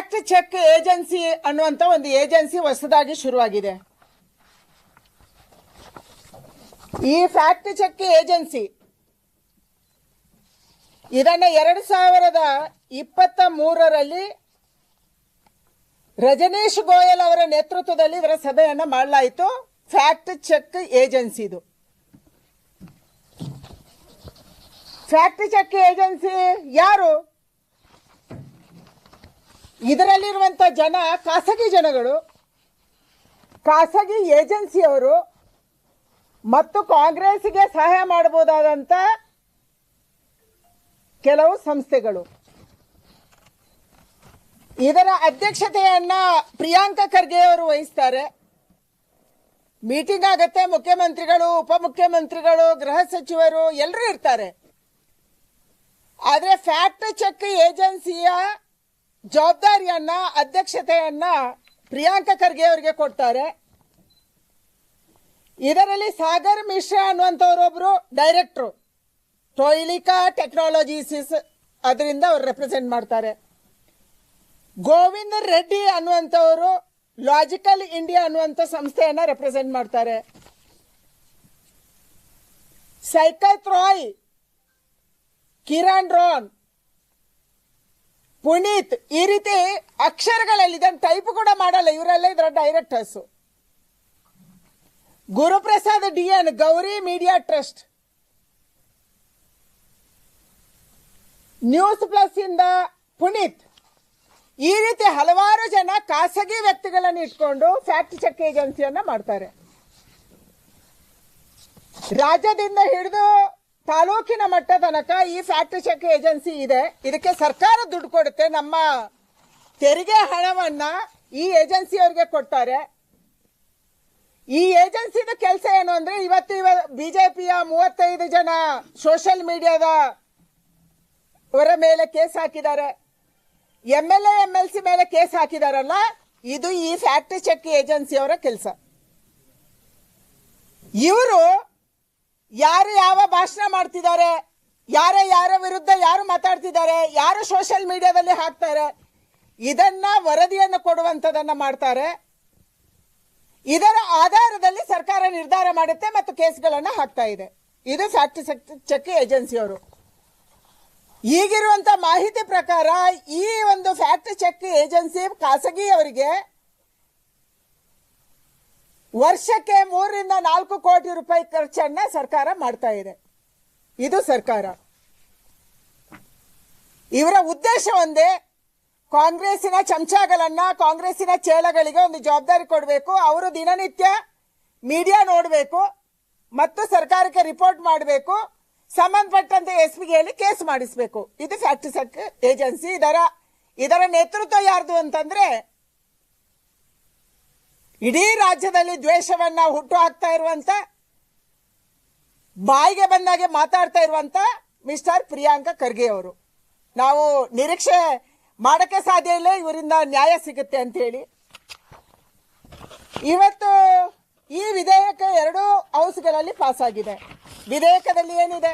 Fact check agency ಅನ್ನುವಂತ ಒಂದು agency ಹೊಸದಾಗಿ ಶುರುವಾಗಿದೆ. ಈ ಫ್ಯಾಕ್ಟ್ ಚೆಕ್ ಏಜೆನ್ಸಿ ಇದನ್ನ ಎರಡು ಸಾವಿರದ ಇಪ್ಪತ್ತ ಮೂರರಲ್ಲಿ ರಜನೀಶ್ ಗೋಯಲ್ ಅವರ ನೇತೃತ್ವದಲ್ಲಿ ಇದರ ಸಭೆಯನ್ನು ಮಾಡಲಾಯಿತು. ಫ್ಯಾಕ್ಟ್ ಚೆಕ್ ಏಜೆನ್ಸಿದು ಫ್ಯಾಕ್ಟ್ ಚೆಕ್ ಏಜೆನ್ಸಿ ಯಾರು? ಇದರಲ್ಲಿರುವಂತ ಜನ, ಖಾಸಗಿ ಜನಗಳು, ಖಾಸಗಿ ಏಜೆನ್ಸಿಯವರು ಮತ್ತು ಕಾಂಗ್ರೆಸ್ಗೆ ಸಹಾಯ ಮಾಡಬಹುದಾದಂತ ಕೆಲವು ಸಂಸ್ಥೆಗಳು. ಇದರ ಅಧ್ಯಕ್ಷತೆಯನ್ನು ಪ್ರಿಯಾಂಕ ಖರ್ಗೆ ಅವರು ವಹಿಸ್ತಾರೆ. ಮೀಟಿಂಗ್ ಆಗತ್ತೆ, ಮುಖ್ಯಮಂತ್ರಿಗಳು, ಉಪಮುಖ್ಯಮಂತ್ರಿಗಳು, ಗೃಹ ಸಚಿವರು, ಎಲ್ಲರೂ ಇರ್ತಾರೆ. ಆದರೆ ಫ್ಯಾಕ್ಟ್ ಚೆಕ್ ಏಜೆನ್ಸಿಯ ಜವಾಬ್ದಾರಿಯನ್ನ, ಅಧ್ಯಕ್ಷತೆಯನ್ನ ಪ್ರಿಯಾಂಕ ಖರ್ಗೆ ಅವರಿಗೆ ಕೊಡ್ತಾರೆ. ಇದರಲ್ಲಿ ಸಾಗರ್ ಮಿಶ್ರಾ ಅನ್ನುವಂಥವ್ರೊಬ್ರು ಡೈರೆಕ್ಟ್ರು. ಟೊಯ್ಲಿಕಾ ಟೆಕ್ನಾಲಜೀಸ್ ಅದರಿಂದ ಅವ್ರು ರೆಪ್ರೆಸೆಂಟ್ ಮಾಡ್ತಾರೆ. ಗೋವಿಂದ ರೆಡ್ಡಿ ಅನ್ನುವಂಥವರು ಲಾಜಿಕಲ್ ಇಂಡಿಯಾ ಅನ್ನುವಂಥ ಸಂಸ್ಥೆಯನ್ನ ರೆಪ್ರೆಸೆಂಟ್ ಮಾಡ್ತಾರೆ. ಸೈಕಲ್ ರಾಯ್ ಕಿರಣ್ ರೋನ್ ಪುನೀತ್ ಈ ರೀತಿ ಅಕ್ಷರಗಳಲ್ಲಿ ಇದನ್ನು ಟೈಪ್ ಕೂಡ ಮಾಡಲ್ಲ, ಇವರೆಲ್ಲ ಇದರ directors Guruprasad D N, Gauri media trust news plus ಇಂದ ಪುನೀತ್. ಈ ರೀತಿ ಹಲವಾರು ಜನ ಖಾಸಗಿ ವ್ಯಕ್ತಿಗಳನ್ನು ಇಟ್ಕೊಂಡು ಫ್ಯಾಕ್ಟ್ ಚೆಕ್ ಏಜೆನ್ಸಿಯನ್ನ ಮಾಡ್ತಾರೆ. ರಾಜ್ಯದಿಂದ ಹಿಡಿದು ತಾಲೂಕಿನ ಮಟ್ಟ ತನಕ ಈ ಫ್ಯಾಕ್ಟ್ರಿ ಚೆಕ್ ಏಜೆನ್ಸಿ ಇದೆ. ಇದಕ್ಕೆ ಸರ್ಕಾರ ದುಡ್ಡು ಕೊಡುತ್ತೆ. ನಮ್ಮ ತೆರಿಗೆ ಹಣವನ್ನ ಈ ಏಜೆನ್ಸಿಯವ್ರಿಗೆ ಕೊಡ್ತಾರೆ. ಈ ಏಜೆನ್ಸಿದ ಕೆಲಸ ಏನು ಅಂದ್ರೆ ಇವತ್ತು ಇವ ಬಿಜೆಪಿಯ ಮೂವತ್ತೈದು ಜನ ಸೋಷಿಯಲ್ ಮೀಡಿಯಾದ ಅವರ ಮೇಲೆ ಕೇಸ್ ಹಾಕಿದ್ದಾರೆ. M L A M L C ಮೇಲೆ ಕೇಸ್ ಹಾಕಿದಾರಲ್ಲ, ಇದು ಈ ಫ್ಯಾಕ್ಟ್ರಿ ಚೆಕ್ ಏಜೆನ್ಸಿಯವರ ಕೆಲಸ. ಇವರು ಯಾರು ಯಾವ ಭಾಷಣ ಮಾಡ್ತಿದ್ದಾರೆ? ಯಾರ ಯಾರ ವಿರುದ್ಧ ಯಾರು ಮಾತಾಡ್ತಿದ್ದಾರೆ? ಯಾರು ಸೋಷಿಯಲ್ ಮೀಡಿಯಾದಲ್ಲಿ ಹಾಕ್ತಾರೆ? ಇದನ್ನ ವರದಿಯನ್ನು ಕೊಡುವಂಥದ್ದನ್ನು ಮಾಡ್ತಾರೆ. ಇದರ ಆಧಾರದಲ್ಲಿ ಸರ್ಕಾರ ನಿರ್ಧಾರ ಮಾಡುತ್ತೆ ಮತ್ತು ಕೇಸ್ಗಳನ್ನು ಹಾಕ್ತಾ ಇದೆ. ಇದು ಫ್ಯಾಕ್ಟ್ ಚೆಕ್ ಏಜೆನ್ಸಿಯವರು ಈಗಿರುವಂತ ಮಾಹಿತಿ ಪ್ರಕಾರ ಈ ಒಂದು ಫ್ಯಾಕ್ಟ್ ಚೆಕ್ ಏಜೆನ್ಸಿ ಖಾಸಗಿಯವರಿಗೆ ವರ್ಷಕ್ಕೆ ಮೂರರಿಂದ ನಾಲ್ಕು ಕೋಟಿ ರೂಪಾಯಿ ಖರ್ಚನ್ನ ಸರ್ಕಾರ ಮಾಡ್ತಾ ಇದೆ. ಇದು ಸರ್ಕಾರ. ಇವರ ಉದ್ದೇಶ ಒಂದೇ, ಕಾಂಗ್ರೆಸ್ಸಿನ ಚಮಚಗಳನ್ನ ಕಾಂಗ್ರೆಸ್ಸಿನ ಚೇಳಗಳಿಗೆ ಒಂದು ಜವಾಬ್ದಾರಿ ಕೊಡಬೇಕು, ಅವರು ದಿನನಿತ್ಯ ಮೀಡಿಯಾ ನೋಡಬೇಕು ಮತ್ತು ಸರ್ಕಾರಕ್ಕೆ ರಿಪೋರ್ಟ್ ಮಾಡಬೇಕು, ಸಂಬಂಧಪಟ್ಟಂತೆ ಎಸ್ ಪಿಗೆ ಹೇಳಿ ಕೇಸ್ ಮಾಡಿಸಬೇಕು. ಇದು ಫ್ಯಾಕ್ಟ್ ಏಜೆನ್ಸಿ. ಇದರ ಇದರ ನೇತೃತ್ವ ಯಾರ್ದು ಅಂತಂದ್ರೆ ಇಡೀ ರಾಜ್ಯದಲ್ಲಿ ದ್ವೇಷವನ್ನ ಹುಟ್ಟು ಹಾಕ್ತಾ ಇರುವಂತ, ಬಾಯಿಗೆ ಬಂದಾಗೆ ಮಾತಾಡ್ತಾ ಇರುವಂತ ಮಿಸ್ಟರ್ ಪ್ರಿಯಾಂಕ ಖರ್ಗೆ ಅವರು. ನಾವು ನಿರೀಕ್ಷೆ ಮಾಡಕ್ಕೆ ಸಾಧ್ಯ ಇಲ್ಲ, ಇವರಿಂದ ನ್ಯಾಯ ಸಿಗುತ್ತೆ ಅಂತ ಹೇಳಿ. ಇವತ್ತು ಈ ವಿಧೇಯಕ ಎರಡು ಹೌಸ್ಗಳಲ್ಲಿ ಪಾಸ್ ಆಗಿದೆ ವಿಧೇಯಕದಲ್ಲಿ ಏನಿದೆ?